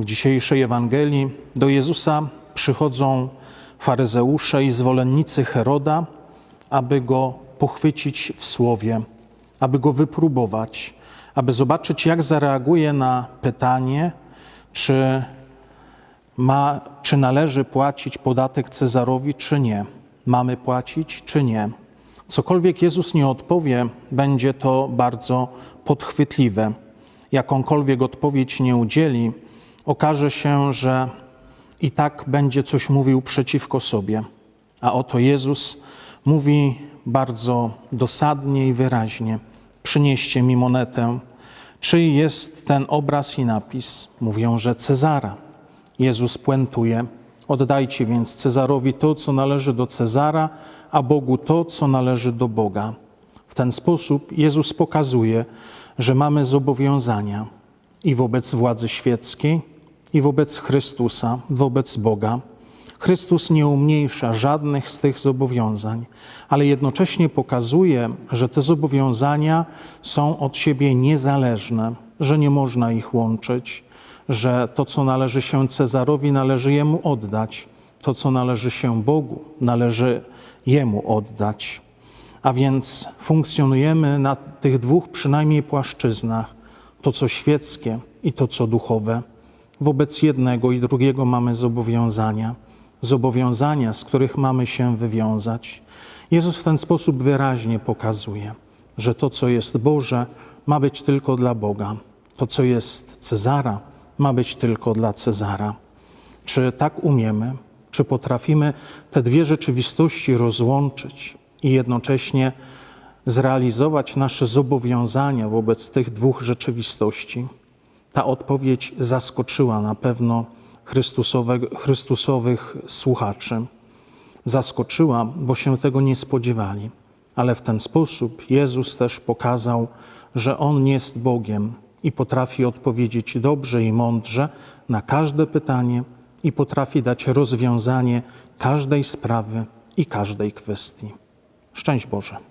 W dzisiejszej Ewangelii do Jezusa przychodzą faryzeusze i zwolennicy Heroda, aby go pochwycić w słowie, aby go wypróbować, aby zobaczyć, jak zareaguje na pytanie, czy, ma, czy należy płacić podatek Cezarowi, czy nie. Mamy płacić, czy nie. Cokolwiek Jezus nie odpowie, będzie to bardzo podchwytliwe. Jakąkolwiek odpowiedź nie udzieli, okaże się, że i tak będzie coś mówił przeciwko sobie. A oto Jezus mówi bardzo dosadnie i wyraźnie: Przynieście mi monetę. Czyj jest ten obraz i napis? Mówią, że Cezara. Jezus puentuje: Oddajcie więc Cezarowi to, co należy do Cezara, a Bogu to, co należy do Boga. W ten sposób Jezus pokazuje, że mamy zobowiązania i wobec władzy świeckiej, i wobec Chrystusa, wobec Boga. Chrystus nie umniejsza żadnych z tych zobowiązań, ale jednocześnie pokazuje, że te zobowiązania są od siebie niezależne, że nie można ich łączyć, że to, co należy się Cezarowi, należy jemu oddać, to, co należy się Bogu, należy jemu oddać. A więc funkcjonujemy na tych dwóch przynajmniej płaszczyznach: to, co świeckie i to, co duchowe. Wobec jednego i drugiego mamy zobowiązania, zobowiązania, z których mamy się wywiązać. Jezus w ten sposób wyraźnie pokazuje, że to, co jest Boże, ma być tylko dla Boga, to, co jest Cezara, ma być tylko dla Cezara. Czy tak umiemy? Czy potrafimy te dwie rzeczywistości rozłączyć i jednocześnie zrealizować nasze zobowiązania wobec tych dwóch rzeczywistości? Ta odpowiedź zaskoczyła na pewno Chrystusowych słuchaczy. Zaskoczyła, bo się tego nie spodziewali, ale w ten sposób Jezus też pokazał, że On jest Bogiem i potrafi odpowiedzieć dobrze i mądrze na każde pytanie i potrafi dać rozwiązanie każdej sprawy i każdej kwestii. Szczęść Boże.